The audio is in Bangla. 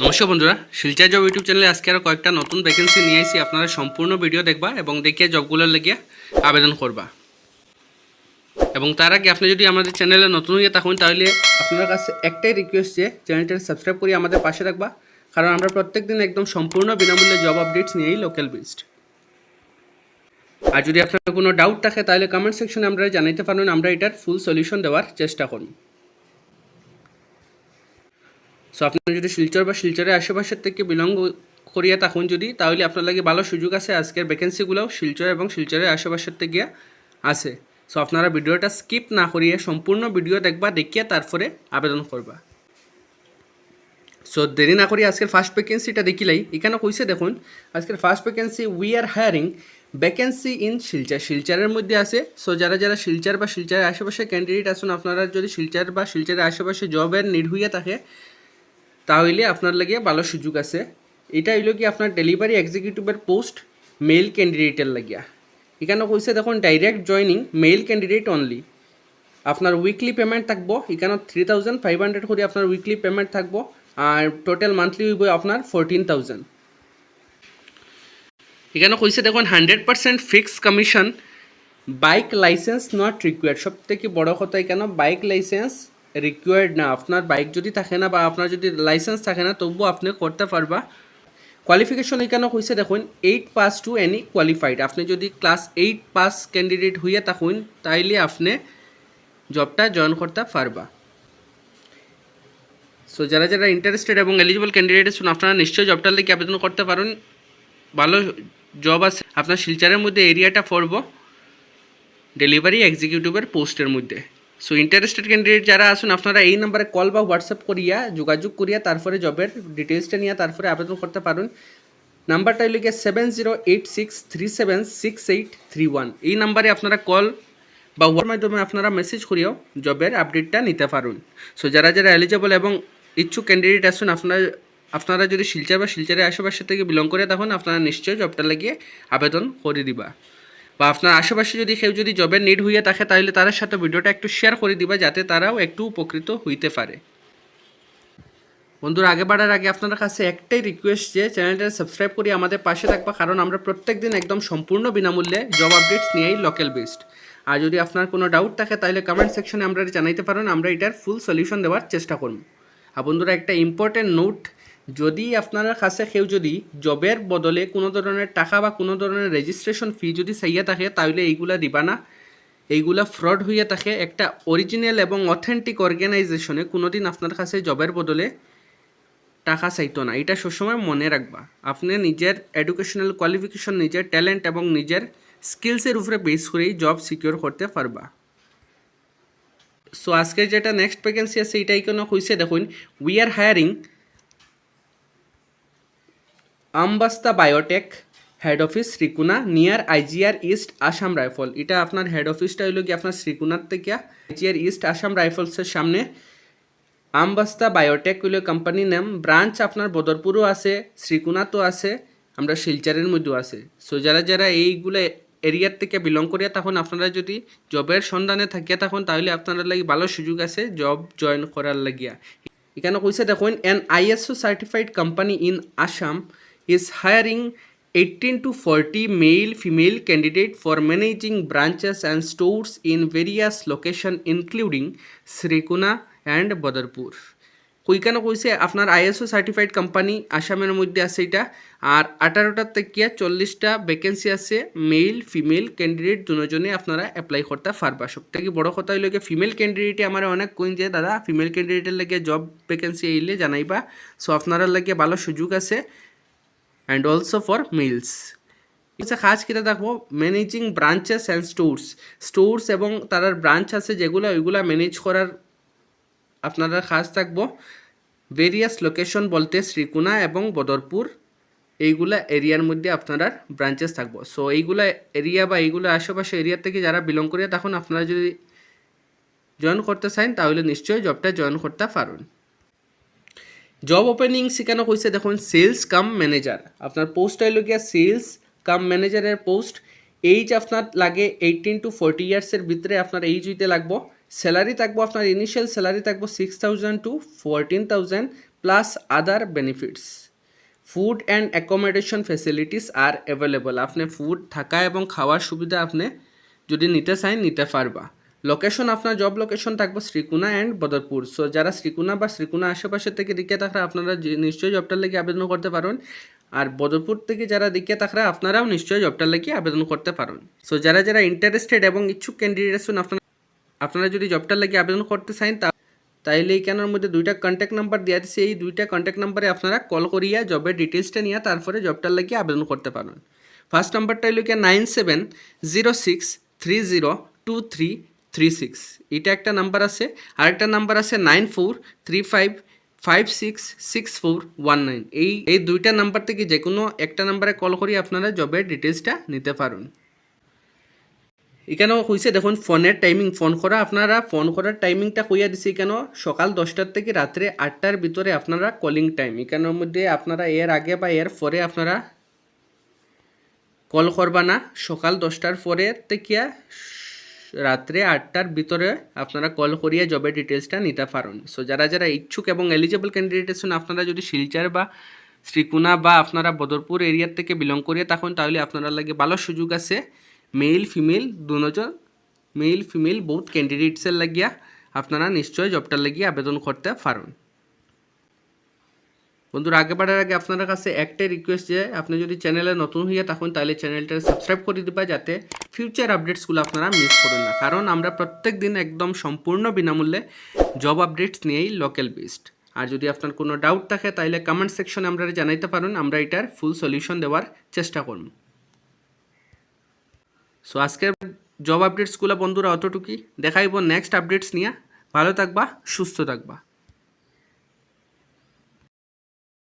নমস্কার বন্ধুরা, শিলচর জব ইউটিউব চ্যানেলে আজকে আরও কয়েকটা নতুন ভ্যাকেন্সি নিয়ে এসেছি আপনারা সম্পূর্ণ ভিডিও দেখবা এবং দেখিয়ে জবগুলোর লেগে আবেদন করবা। এবং তার আগে আপনি যদি আমাদের চ্যানেলে নতুন হয়ে থাকুন, তাহলে আপনার কাছে একটাই রিকোয়েস্ট যে চ্যানেলটা সাবস্ক্রাইব করে আমাদের পাশে রাখবা। কারণ আমরা প্রত্যেক দিন একদম সম্পূর্ণ বিনামূল্যে জব আপডেটস নিয়েই লোকাল বেসড আর যদি আপনার কোনো ডাউট থাকে, তাহলে কমেন্ট সেকশনে আমরা জানাইতে পারেন, আমরা এটার ফুল সলিউশন দেওয়ার চেষ্টা করব। সো আপনার যদি শিলচর বা শিলচরের আশেপাশের থেকে বিলং করিয়া থাকুন যদি, তাহলে আপনার লাগে ভালো সুযোগ আছে আজকের ভ্যাকেন্সিগুলোও শিলচর এবং শিলচরের আশেপাশের থেকে আছে। সো আপনারা ভিডিওটা স্কিপ না করিয়ে সম্পূর্ণ ভিডিও দেখবা, দেখিয়ে তারপরে আবেদন করবা। সো দেরি না করি আজকের ফার্স্ট ভ্যাকেন্সিটা দেখিলাই। এখানে কইছে, দেখুন, আজকের first vacancy we are hiring vacancy in Silchar. শিলচরের মধ্যে আছে। সো যারা যারা শিলচর বা শিলচরের আশেপাশে ক্যান্ডিডেট আসুন আপনারা যদি শিলচর বা শিলচরের আশেপাশে জবের হইয়া থাকে তাহলে আপনার লাগে ভালো সুযোগ আছে। এটা হইল কি আপনার ডেলিভারি এক্সিকিউটিভের পোস্ট মেল ক্যান্ডিডেটের লাগিয়া। এখানে কইছে দেখুন direct joining male candidate only আপনার উইকলি পেমেন্ট থাকব, এখানে থ্রি থাউজেন্ড ফাইভ হান্ড্রেড করে আপনার উইকলি পেমেন্ট থাকব, আর টোটাল মান্থলি হইব আপনার ফোরটিন থাউজেন্ড এখানে কইছে দেখুন hundred percent fix commission bike license not required সব থেকে বড় কথা এখানে বাইক লাইসেন্স রিকোয়ার্ড না। আপনার বাইক যদি থাকে না বা আপনার যদি লাইসেন্স থাকে না, তবুও আপনি করতে পারবা। কোয়ালিফিকেশন এখানে কইছে দেখুন eight pass to any qualified আপনি যদি ক্লাস এইট পাস ক্যান্ডিডেট হইয়া থাকুন, তাইলে আপনি জবটা জয়েন করতে পারবা। সো যারা যারা ইন্টারেস্টেড এবং এলিজিবল ক্যান্ডিডেট আছেন, আপনারা নিশ্চয়ই জবটার লেগে আবেদন করতে পারেন। ভালো জব আছে। আপনার শিলচারের মধ্যে এরিয়াটা পড়ব। ডেলিভারি এক্সিকিউটিভের পোস্টের মধ্যে। সো ইন্টারেস্টেড ক্যান্ডিডেট যারা আসুন, আপনারা এই নাম্বারে কল বা হোয়াটসঅ্যাপ করিয়া, যোগাযোগ করিয়া, তারপরে জবের ডিটেলসটা নিয়ে তারপরে আবেদন করতে পারেন। নাম্বারটা হইল seven zero eight six three seven six eight three one এই নাম্বারে আপনারা কল বা ওয়ার মাধ্যমে আপনারা মেসেজ করিয়াও জবের আপডেটটা নিতে পারুন। সো যারা যারা এলিজেবল এবং ইচ্ছুক ক্যান্ডিডেট আসুন, আপনার, আপনারা যদি শিলচর বা শিলচরের আশেপাশে থেকে বিলং করে তখন আপনারা নিশ্চয়ই জবটা লাগিয়ে আবেদন করে দিবা। বা আপনার আশেপাশে যদি কেউ যদি জবের নিড হইয়া থাকে, তাহলে তার সাথে ভিডিওটা একটু শেয়ার করে দিবা, যাতে তারাও একটু উপকৃত হইতে পারে। বন্ধুরা, আগে বাড়ার আগে আপনার কাছে একটাই রিকোয়েস্ট যে চ্যানেলটা সাবস্ক্রাইব করে আমাদের পাশে থাকবা, কারণ আমরা প্রত্যেক দিন একদম সম্পূর্ণ বিনামূল্যে জব আপডেটস নিয়েই লোকাল বেসড আর যদি আপনার কোনো ডাউট থাকে, তাহলে কমেন্ট সেকশনে আমরা জানাইতে পারেন, আমরা এটার ফুল সলিউশন দেওয়ার চেষ্টা করব। আর বন্ধুরা, একটা ইম্পর্টেন্ট নোট যদি আপনার কাছে কেউ যদি জবের বদলে কোনো ধরনের টাকা বা কোনো ধরনের রেজিস্ট্রেশন ফি যদি চাইয়া থাকে, তাহলে এইগুলা দিবা না। এইগুলা ফ্রড হইয়া থাকে একটা অরিজিনাল এবং অথেন্টিক অর্গানাইজেশনে কোনোদিন আপনার কাছে জবের বদলে টাকা চাইতো না। এটা সবসময় মনে রাখবা। আপনি নিজের এডুকেশনাল কোয়ালিফিকেশন নিজের ট্যালেন্ট এবং নিজের স্কিলসের উপরে বেস করেই জব সিকিউর করতে পারবা। সো আজকের যেটা নেক্সট ভ্যাকেন্সি আছে, এটাই কেন হয়েছে দেখুন we are hiring Ambasta biotech head office Srikona, near I G R east Assam rifle. এটা আপনার হেড অফিসটা হইল কি আপনার শ্রীকুনার থেকে আইজিআর ইস্ট আসাম রাইফলসের সামনে। আমবাস্তা বায়োটেক হইল কোম্পানির নাম ব্রাঞ্চ আপনার বদরপুরও আছে শ্রীকুনাতো আছে, আমরা শিলচারের মধ্যেও আছে। সো যারা যারা এইগুলো এরিয়ার থেকে বিলং করিয়া তখন আপনারা যদি জবের সন্ধানে থাকিয়া তখন তাহলে আপনারা লাগি ভালো সুযোগ আছে জব জয়েন করার লাগিয়া। এখানে কইছে দেখুন an I S O certified company in Assam is hiring 18 to 40 male, female candidate for managing branches and stores in various location, including Srikona and Badarpur কইখানে কইছে, আপনার আইএসও সার্টিফাইড কোম্পানি আসামের মধ্যে আছে এটা, আর আঠারোটার থেকে চল্লিশটা ভ্যাকেন্সি আছে মেল ফিমেল ক্যান্ডিডেট দুজনে আপনারা অ্যাপ্লাই করতে পারবা। সব থেকে বড় কথা হইল ফিমেল ক্যান্ডিডেটে আমার অনেক কইন যে দাদা ফিমেল ক্যান্ডিডেটের লাগে জব ভ্যাকেন্সি আইলে জানাইবা। সো আপনারা লাগে ভালো সুযোগ আছে। অ্যান্ড অলসো ফর মিলস আচ্ছা খাস কিটা দেখব managing branches and stores stores এবং তার ব্রাঞ্চ আছে যেগুলো, ওইগুলো ম্যানেজ করার আপনারা খাস থাকব। ভেরিয়াস লোকেশন বলতে শ্রীকুনা এবং বদরপুর, এইগুলা এরিয়ার মধ্যে আপনারা ব্রাঞ্চেস থাকব। সো এইগুলা এরিয়া বা এইগুলো আশেপাশে এরিয়া থেকে যারা বিলং করে, তখন আপনারা যদি জয়েন করতে চান, তাহলে নিশ্চয়ই জবটা জয়েন করতে পারুন। জব ওপেনিং সেখানে কইছে দেখুন সেলস কাম ম্যানেজার আপনার পোস্ট হইল গিয়া সেলস কাম ম্যানেজারের পোস্ট এইজ আপনার লাগে এইটিন টু ফোরটি ইয়ার্সের ভিতরে আপনার এইজ হইতে লাগবো। স্যালারি থাকব, আপনার ইনিশিয়াল স্যালারি থাকব six thousand to fourteen thousand plus other benefits food and accommodation facilities are available আপনি ফুড থাকা এবং খাওয়ার সুবিধা আপনি যদি নিতে চাই নিতে পারবা। লোকেশন আপনার জব লোকেশন থাকবে শ্রীকুনা অ্যান্ড বদরপুর। সো যারা শ্রীকুনা বা শ্রীকুনা আশেপাশে থেকে দিকে থাকলে আপনারা নিশ্চয়ই জবটার লেগে আবেদন করতে পারেন। আর বদরপুর থেকে যারা দিকে থাকলে আপনারাও নিশ্চয়ই জবটার লেগে আবেদন করতে পারেন। সো যারা যারা ইন্টারেস্টেড এবং ইচ্ছুক ক্যান্ডিডেট আছেন, আপনারা আপনারা যদি জবটার লাগে আবেদন করতে চান, তা তাইলে এইখানের মধ্যে দুইটা কন্ট্যাক্ট নাম্বার দেওয়া দিচ্ছে এই দুইটা কন্ট্যাক্ট নাম্বারে আপনারা কল করিয়া জবের ডিটেলসটা নিয়ে তারপরে জবটার লাগে আবেদন করতে পারেন। ফার্স্ট নাম্বারটা হইল কি nine seven zero six three zero two three three six এটা একটা নাম্বার আছে, আরেকটা নাম্বার আছে nine four three five five six six four one nine এই এই দুইটা নাম্বার থেকে যে কোনো একটা নাম্বারে কল করি আপনারা জবের ডিটেলসটা নিতে পারেন। এখানেও কইছে দেখুন, ফোনের টাইমিং ফোন করা, আপনারা ফোন করার টাইমিংটা কইয়া দিছে কেন সকাল দশটার থেকে রাত্রে আটটার ভিতরে আপনারা কলিং টাইম এখানের মধ্যে আপনারা এর আগে বা এর পরে আপনারা কল করবা না। সকাল দশটার পরে থেকে রাত্রে আটটার ভিতরে আপনারা কল করিয়া জবের ডিটেলসটা নিতে পারেন। সো যারা যারা ইচ্ছুক এবং এলিজেবল ক্যান্ডিডেট আছেন, আপনারা যদি শিলচার বা শ্রীকুনা বা আপনারা বদরপুর এরিয়ার থেকে বিলং করিয়া থাকুন, তাহলে আপনারা লাগে ভালো সুযোগ আছে। মেল ফিমেল দুজন মেল ফিমেল বহুত ক্যান্ডিডেটসের লাগিয়া আপনারা নিশ্চয়ই জবটার লাগিয়ে আবেদন করতে পারেন। বন্ধুরা আগে বাড়ার আগে আপনার কাছে একটাই রিকোয়েস্ট যে, আপনি যদি চ্যানেলে নতুন হইয়া থাকুন, তাহলে চ্যানেলটা সাবস্ক্রাইব করে দিবা যাতে ফিউচার আপডেটসগুলো আপনারা মিস করুন না। কারণ আমরা প্রত্যেক দিন একদম সম্পূর্ণ বিনামূল্যে জব আপডেটস নিয়েই লোকাল বেসড আর যদি আপনার কোনো ডাউট থাকে, তাহলে কমেন্ট সেকশনে আমরা জানাইতে পারেন, আমরা এটার ফুল সলিউশন দেওয়ার চেষ্টা করব। সো আজকের জব আপডেটসগুলো বন্ধুরা অতটুকুই। দেখাইব নেক্সট আপডেটস নিয়ে। ভালো থাকবা, সুস্থ থাকবা।